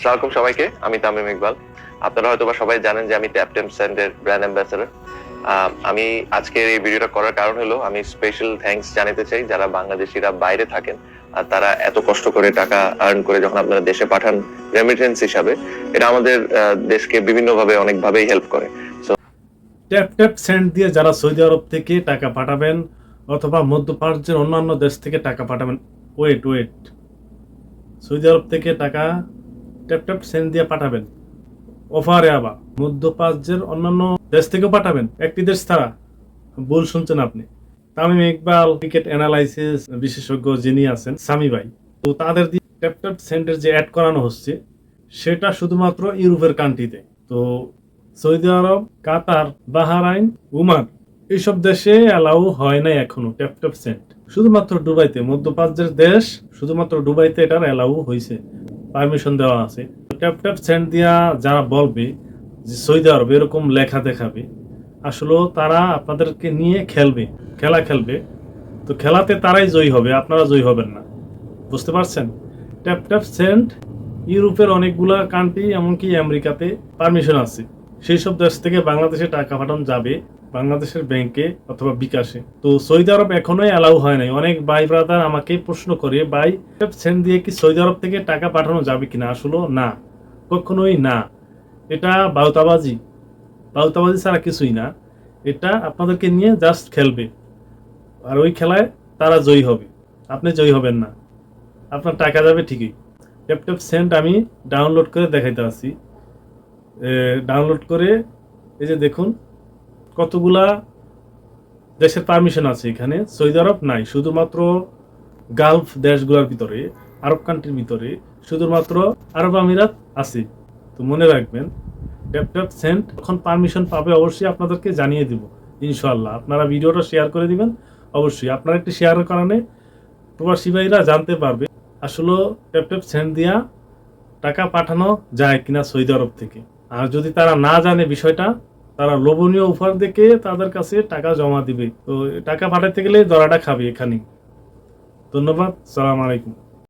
সালামালাইকুম সবাইকে, আমি তামিম ইকবাল। আপনারা হয়তো সবাই জানেন যে আমি ট্যাপ টেম স্যান্ডের ব্র্যান্ড অ্যাম্বাসেডর আমি আজকের এই ভিডিওটা করার কারণ হলো, আমি স্পেশাল থ্যাঙ্কস জানাতে চাই যারা বাংলাদেশিরা বাইরে থাকেন, আর তারা এত কষ্ট করে টাকা আর্ন করে যখন আপনারা দেশে পাঠান রেমিটেন্স হিসাবে, এটা আমাদের দেশকে বিভিন্নভাবে, অনেকভাবেই হেল্প করে। ট্যাপ ট্যাপ সেন্ড দিয়ে যারা সৌদি আরব থেকে টাকা পাঠাবেন, অথবা মধ্যপ্রাচ্যের অন্যান্য দেশ থেকে টাকা পাঠাবেন ওয়েট ওয়েট সৌদি আরব থেকে টাকা ট্যাপ ট্যাপ সেন্ড দিয়ে পাঠাবেন। অফারে আবার। মধ্যপ্রাচ্যের অন্যান্য দেশ থেকেও পাঠাবেন। একটি দেশ ছাড়া। ভুল শুনছেন আপনি। তামিম ইকবাল, ক্রিকেট অ্যানালাইসিস বিশেষজ্ঞ যিনি আছেন, সামি ভাই। তো তাদের দিয়ে ট্যাপ ট্যাপ সেন্ডের যে অ্যাড করানো হচ্ছে, সেটা শুধুমাত্র ইউরোপের কান্ট্রিতে তো Saudi Arab, Qatar, Bahrain, Oman এইসব দেশে অ্যালাউ হয় নাই এখনও ট্যাপ ট্যাপ সেন্ট শুধুমাত্র দুবাইতে। মধ্যপ্রাচ্যের দেশ শুধুমাত্র দুবাইতে এটার অ্যালাউ হয়েছে পারমিশন দেওয়া আছে। ট্যাপ ট্যাপ সেন্ট দিয়া যারা বলবে যে সৌদি আরব এরকম লেখা দেখাবে। আসলে তারা আপনাদেরকে নিয়ে খেলবে, খেলা খেলবে। তো খেলাতে তারাই জয়ী হবে, আপনারা জয়ী হবেন না। বুঝতে পারছেন? ট্যাপ ট্যাপ সেন্ট ইউরোপের অনেকগুলা কান্ট্রি এমনকি আমেরিকাতে পারমিশন আছে। সেই সব দেশ থেকে বাংলাদেশে টাকা পাঠানো যাবে। বাংলাদেশের ব্যাংকে অথবা বিকাশে। তো সৌদি আরব এখনোই অ্যালাউ হয় নাই। অনেক ভাই ব্রাদার আমাকে প্রশ্ন করে, ভাই সেন্ড দিয়ে কি সৌদি আরব থেকে টাকা পাঠানো যাবে কিনা? আসলে না, কখনোই না। এটা বাউতাবাজি। বাউতাবাজি ছাড়া কিছুই না। এটা আপনাদেরকে নিয়ে জাস্ট খেলবে। আর ওই খেলায় তারা জয়ী হবে। আপনি জয়ী হবেন না। আপনার টাকা যাবে ঠিকই। ল্যাপটপ সেন্ট আমি ডাউনলোড করে দেখাইতে আছি ডাউনলোড করে এই যে দেখুন কতগুলা দেশের পারমিশন আছে এখানে? সৌদি আরব নাই, শুধুমাত্র গালফ দেশগুলোর ভিতরে, আরব কান্ট্রির ভিতরে, শুধুমাত্র আরব আমিরাত আছে। তো মনে রাখবেন ল্যাপটপ সেন্ট যখন পারমিশন পাবে অবশ্যই আপনাদেরকে জানিয়ে দিব ইনশাল্লাহ আপনারা ভিডিওটা শেয়ার করে দিবেন, অবশ্যই। আপনার একটি শেয়ারের কারণে প্রবাসী ভাইরা জানতে পারবে, আসলে ট্যাপ সেন্ট দিয়া টাকা পাঠানো যায় কিনা সৌদি আরব থেকে। আর যদি তারা না জানে বিষয়টা তারা লোভনীয় অফার দেখে তাদের কাছে টাকা জমা দিবে। তো টাকা পাঠাতে গেলে দরাটা খাবে এখানে ধন্যবাদ, সালাম আলাইকুম।